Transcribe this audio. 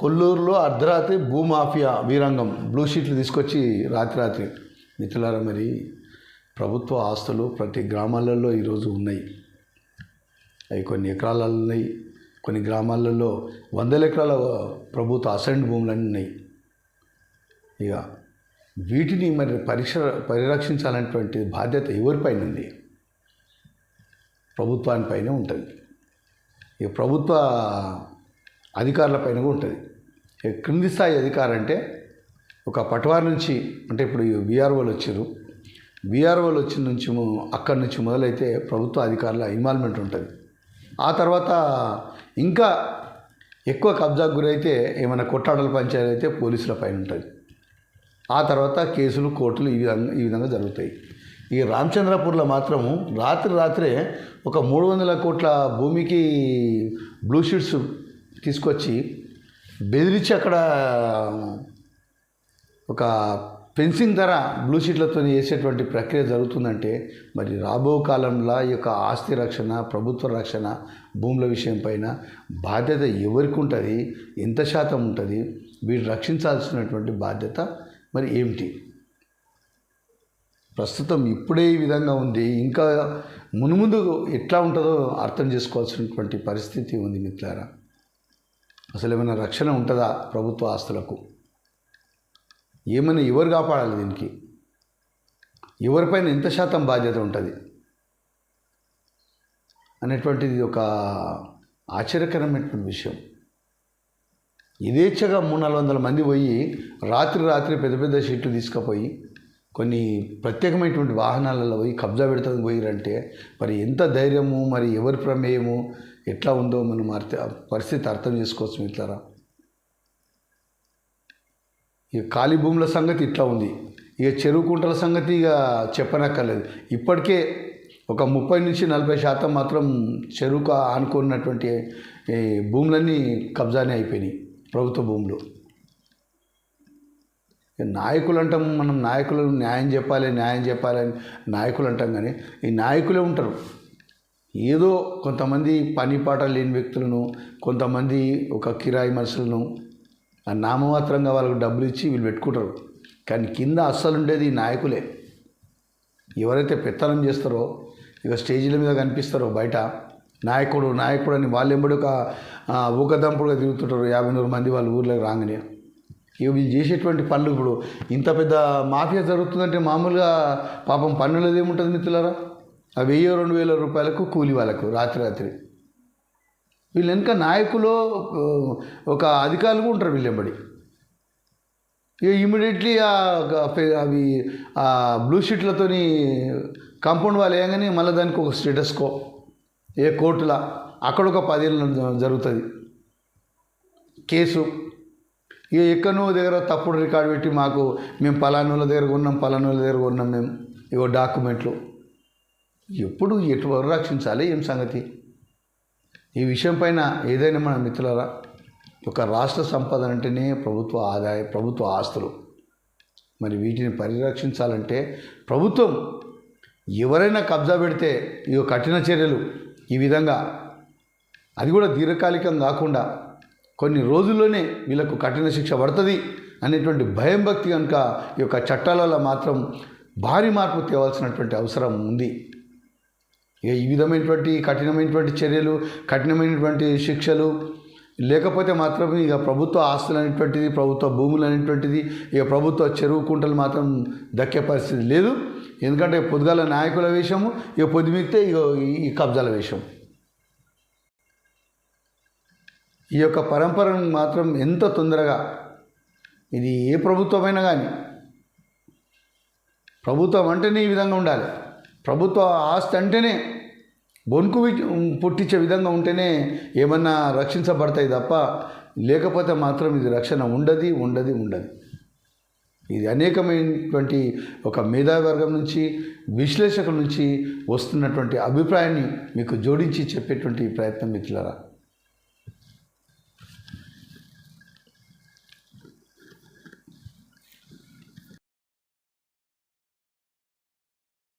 కొల్లూరులో అర్ధరాత్రి భూమాఫియా వీరంగం బ్లూ షీట్లు తీసుకొచ్చి రాత్రి రాత్రి. మిత్రులారా మరి ప్రభుత్వ ఆస్తులు ప్రతి గ్రామాలలో ఈరోజు ఉన్నాయి. అవి కొన్ని ఎకరాలలో ఉన్నాయి. కొన్ని గ్రామాలలో వందల ఎకరాల ప్రభుత్వ అసెంట్ భూములన్నీ ఉన్నాయి. ఇక వీటిని మరి పరీక్ష పరిరక్షించాలనేటువంటి బాధ్యత ఎవరిపైన ఉంది? ప్రభుత్వానిపైనే ఉంటుంది. ఇక ప్రభుత్వ అధికారులపైన కూడా ఉంటుంది. క్రింది స్థాయి అధికారం అంటే ఒక పటవారి నుంచి అంటే ఇప్పుడు బీఆర్ఓలు వచ్చారు. బీఆర్ఓలు వచ్చిన నుంచి అక్కడి నుంచి మొదలైతే ప్రభుత్వ అధికారుల ఇన్వాల్వ్మెంట్ ఉంటుంది. ఆ తర్వాత ఇంకా ఎక్కువ కబ్జాకు గురైతే ఏమైనా కొట్టాడల పంచాయతీ అయితే పోలీసుల పైన ఉంటుంది. ఆ తర్వాత కేసులు కోర్టులు ఈ విధంగా ఈ విధంగా జరుగుతాయి. ఈ రామచంద్రపూర్లో మాత్రము రాత్రి రాత్రే ఒక మూడు వందల కోట్ల భూమికి బ్లూ షీట్స్ తీసుకొచ్చి బెదిరించి అక్కడ ఒక ఫెన్సింగ్ ధర బ్లూ షీట్లతో వేసేటువంటి ప్రక్రియ జరుగుతుందంటే మరి రాబో కాలంలో ఈ యొక్క ఆస్తి రక్షణ ప్రభుత్వ రక్షణ భూముల విషయం పైన బాధ్యత ఎవరికి ఉంటుంది ఎంత శాతం ఉంటుంది వీరు రక్షించాల్సినటువంటి బాధ్యత మరి ఏమిటి? ప్రస్తుతం ఇప్పుడే ఈ విధంగా ఉంది. ఇంకా మునుముందు ఎట్లా ఉంటుందో అర్థం చేసుకోవాల్సినటువంటి పరిస్థితి ఉంది మిత్రులారా. అసలు ఏమైనా రక్షణ ఉంటుందా ప్రభుత్వ ఆస్తులకు? ఏమైనా ఎవరు కాపాడాలి దీనికి? ఎవరిపైన ఎంత శాతం బాధ్యత ఉంటుంది? అనేటువంటిది ఒక ఆశ్చర్యకరమైనటువంటి విషయం. యథేచ్ఛగా మూడు నాలుగు వందల మంది పోయి రాత్రి రాత్రి పెద్ద పెద్ద షీట్లు తీసుకుపోయి కొన్ని ప్రత్యేకమైనటువంటి వాహనాలలో పోయి కబ్జా పెడుతుంది పోయిరంటే మరి ఎంత ధైర్యము మరి ఎవరి ప్రమేయము? ఎట్లా ఉందో మనం అర్థ పరిస్థితి అర్థం చేసుకోవచ్చు మిత్రులారా. ఇక ఖాళీ భూముల సంగతి ఇట్లా ఉంది. ఇక చెరువు కుంటల సంగతి ఇక చెప్పనక్కర్లేదు. ఇప్పటికే ఒక ముప్పై నుంచి నలభై శాతం మాత్రం చెరువుకు ఆనుకున్నటువంటి ఈ భూములన్నీ కబ్జానే అయిపోయినాయి ప్రభుత్వ భూములు. ఇక నాయకులు అంటాం మనం నాయకులు న్యాయం చెప్పాలి న్యాయం చెప్పాలి అని నాయకులు అంటాం కానీ ఈ నాయకులే ఉంటారు. ఏదో కొంతమంది పని పాట లేని వ్యక్తులను కొంతమంది ఒక కిరాయి మనుషులను నామమాత్రంగా వాళ్ళకు డబ్బులు ఇచ్చి వీళ్ళు పెట్టుకుంటారు. కానీ కింద అస్సలు ఉండేది ఈ నాయకులే. ఎవరైతే పెత్తనం చేస్తారో ఇక స్టేజీల మీద కనిపిస్తారో బయట నాయకుడు నాయకుడు అని వాళ్ళు ఎంబడి ఒక ఊకదంపుడుగా తిరుగుతుంటారు. యాభై నూరు మంది వాళ్ళ ఊర్లోకి రాగానే. ఇక వీళ్ళు చేసేటువంటి పనులు ఇప్పుడు ఇంత పెద్ద మాఫియా జరుగుతుందంటే మామూలుగా పాపం పన్నులది ఏముంటుంది మిత్రులారా? ఆ వెయ్యి రెండు వేల రూపాయలకు కూలి వాళ్ళకు రాత్రి రాత్రి. వీళ్ళు వెనుక నాయకులు ఒక అధికారులు కూడా ఉంటారు వీళ్ళెంబడి. ఇక ఇమీడియట్లీ ఆ అవి ఆ బ్లూ షీట్లతోని కాంపౌండ్ వాళ్ళు వేయగానే మళ్ళీ దానికి ఒక స్టేటస్కో ఏ కోర్టులా అక్కడ ఒక పదేళ్ళు జరుగుతుంది. కేసు. ఇక ఎక్కడో దగ్గర తప్పుడు రికార్డు పెట్టి మాకు మేము పలానోళ్ళ దగ్గర ఉన్నాం పలానోళ్ళ దగ్గర ఉన్నాం మేము. ఇగో డాక్యుమెంట్లు. ఎప్పుడు ఎటు రక్షించాలి? ఏం సంగతి? ఈ విషయం పైన ఏదైనా మన మిత్రులరా ఒక రాష్ట్ర సంపద అంటేనే ప్రభుత్వ ఆదాయ ప్రభుత్వ ఆస్తులు. మరి వీటిని పరిరక్షించాలంటే ప్రభుత్వం ఎవరైనా కబ్జా పెడితే ఈ కఠిన చర్యలు ఈ విధంగా. అది కూడా దీర్ఘకాలికం కాకుండా కొన్ని రోజుల్లోనే వీళ్ళకు కఠిన శిక్ష పడుతుంది అనేటువంటి భయం భక్తి కనుక ఈ యొక్క చట్టాలలో మాత్రం భారీ మార్పు తేవాల్సినటువంటి అవసరం ఉంది. ఇక ఈ విధమైనటువంటి కఠినమైనటువంటి చర్యలు కఠినమైనటువంటి శిక్షలు లేకపోతే మాత్రమే ఇక ప్రభుత్వ ఆస్తులు అనేటువంటిది ప్రభుత్వ భూములు అనేటువంటిది ఇక ప్రభుత్వ చెరువు కుంటలు మాత్రం దక్కే పరిస్థితి లేదు. ఎందుకంటే పొద్దుగాల నాయకుల వేషము ఇక పొద్దుమిగితే ఇక ఈ- ఈ కబ్జాల వేషం ఈ యొక్క పరంపరను మాత్రం ఎంత తొందరగా ఇది ఏ ప్రభుత్వమైనా కానీ ప్రభుత్వం అంటేనే ఈ విధంగా ఉండాలి. ప్రభుత్వ ఆస్తి అంటేనే బొనుకు వి- పుట్టించే విధంగా ఉంటేనే ఏమన్నా రక్షించబడతాయి తప్ప లేకపోతే మాత్రం ఇది రక్షణ ఉండదు ఉండదు ఉండదు. ఇది అనేకమైనటువంటి ఒక మేధావర్గం నుంచి విశ్లేషకుల నుంచి వస్తున్నటువంటి అభిప్రాయాన్ని మీకు జోడించి చెప్పేటువంటి ప్రయత్నం మిత్రులరా.